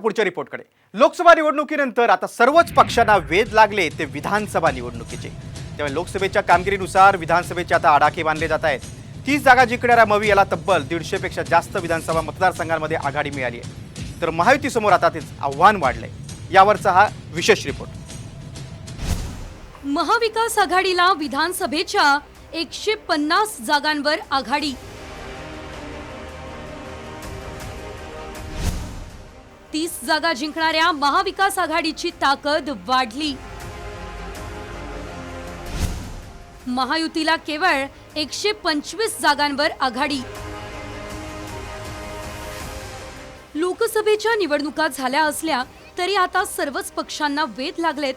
पुढच्या रिपोर्टकडे. लोकसभा निवडणुकीनंतर आता सर्वच पक्षांना वेध लागले ते विधानसभा निवडणुकीचे. त्यामुळे लोकसभेच्या कामगिरीनुसार विधानसभेचे आता आडाखे बांधले जात आहेत. तीस जागा जिंकणाऱ्या मवी याला तब्बल दीडशेपेक्षा जास्त विधानसभा मतदारसंघांमध्ये आघाडी मिळाली आहे. तर महायुतीसमोर आता तेच आव्हान वाढलंय. यावरचा हा विशेष रिपोर्ट. महाविकास आघाडीला विधानसभेच्या एकशे पन्नास जागांवर आघाडी. तीस जागा जिंकणाऱ्या महाविकास आघाडीची ताकद वाढली. महायुतीला केवळ एकशे पंचवीस जागांवर आघाडी. लोकसभेच्या निवडणुका झाल्या असल्या तरी आता सर्वच पक्षांना वेध लागलेत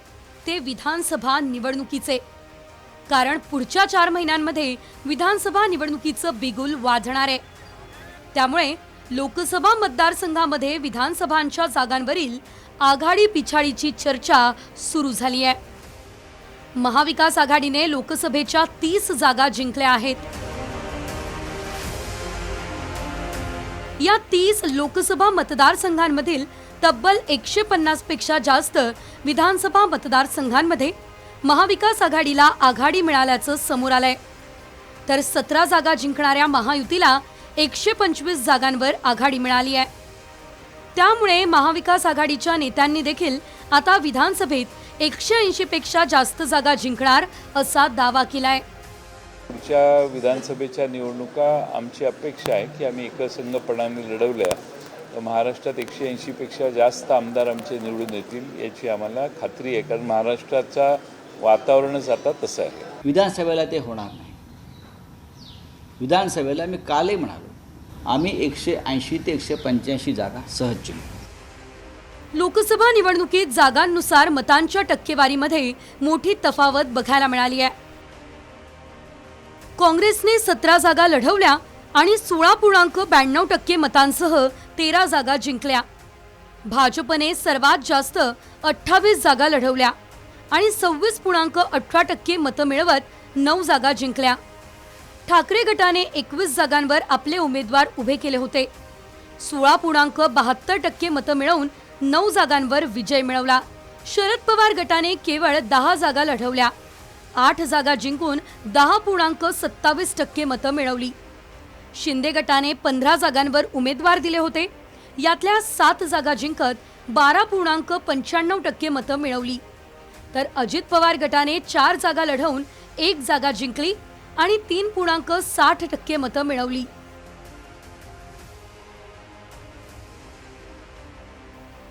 ते विधानसभा निवडणुकीचे. कारण पुढच्या चार महिन्यांमध्ये विधानसभा निवडणुकीचं बिगुल वाजणार आहे. त्यामुळे लोकसभा मतदारसंघामध्ये विधानसभांच्या जागांवरील आघाडी पिछाडीची चर्चा सुरू झाली आहे. महाविकास आघाडीने लोकसभेच्या तीस जागा जिंकल्या आहेत. या तीस लोकसभा मतदारसंघांमधील तब्बल एकशे पन्नासपेक्षा जास्त विधानसभा मतदारसंघांमध्ये महाविकास आघाडीला आघाडी मिळाल्याचं समोर आलंय. तर सतरा जागा जिंकणाऱ्या महायुतीला एकशे पंचवीस जागांवर आघाडी मिळाली आहे. त्यामुळे महाविकास आघाडीच्या नेत्यांनी देखील आता विधानसभेत एकशे ऐंशी पेक्षा जास्त जागा जिंकणार असा दावा केलाय. पुढच्या विधानसभेच्या निवडणुका आमची अपेक्षा आहे की आम्ही एकसंघपणाने लढवल्या. तर महाराष्ट्रात एकशे ऐंशीपेक्षा जास्त आमदार आमचे निवडून येतील याची आम्हाला खात्री आहे. कारण महाराष्ट्राचा वातावरणच आता तसं आहे. विधानसभेला ते होणार नाही. विधानसभेला मी कालही म्हणालो आम्ही एकशे ऐंशी ते एकशे पंच्याऐंशी जागा सहज जिंकू. लोकसभा निवडणुकीत जागांनुसार मतांच्या टक्केवारीमध्ये मोठी तफावत बघायला मिळाली आहे. काँग्रेसने सतरा जागा लढवल्या आणि सोळा पूर्णांक ब्याण्णव टक्के मतांसह तेरा जागा जिंकल्या. भाजपने सर्वात जास्त अठ्ठावीस जागा लढवल्या आणि सव्वीस पूर्णांक अठरा टक्के मतं मिळवत नऊ जागा जिंकल्या. ठाकरे गटाने एकवीस जागांवर आपले उमेदवार उभे केले होते. सोळा पूर्णांक बहात्तर टक्के मतं मिळवून नऊ जागांवर विजय मिळवला. शरद पवार गटाने केवळ दहा जागा लढवल्या. आठ जागा जिंकून दहा पूर्णांक सत्तावीस टक्के मतं मिळवली. शिंदे गटाने पंधरा जागांवर उमेदवार दिले होते. यातल्या सात जागा जिंकत बारा पूर्णांक पंच्याण्णव टक्के मतं मिळवली. तर अजित पवार गटाने चार जागा लढवून एक जागा जिंकली. आणि तीन पूर्णांक साठ टक्के मतं मिळवली.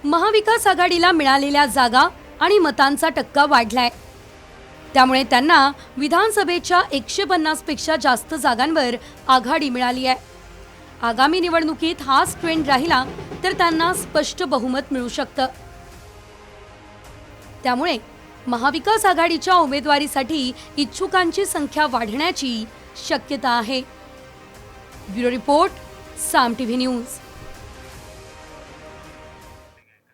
महाविकास आघाडीला मिळालेल्या जागा आणि मतांचा टक्का वाढलाय. त्यामुळे त्यांना विधानसभेच्या एकशे पन्नासपेक्षा जास्त जागांवर आघाडी मिळाली आहे. आगामी निवडणुकीत हाच ट्रेंड राहिला तर त्यांना स्पष्ट बहुमत मिळू शकतं. त्यामुळे महाविकास आघाडीच्या उमेदवारीसाठी इच्छुकांची संख्या वाढण्याची शक्यता आहे. Bureau report Saam TV news.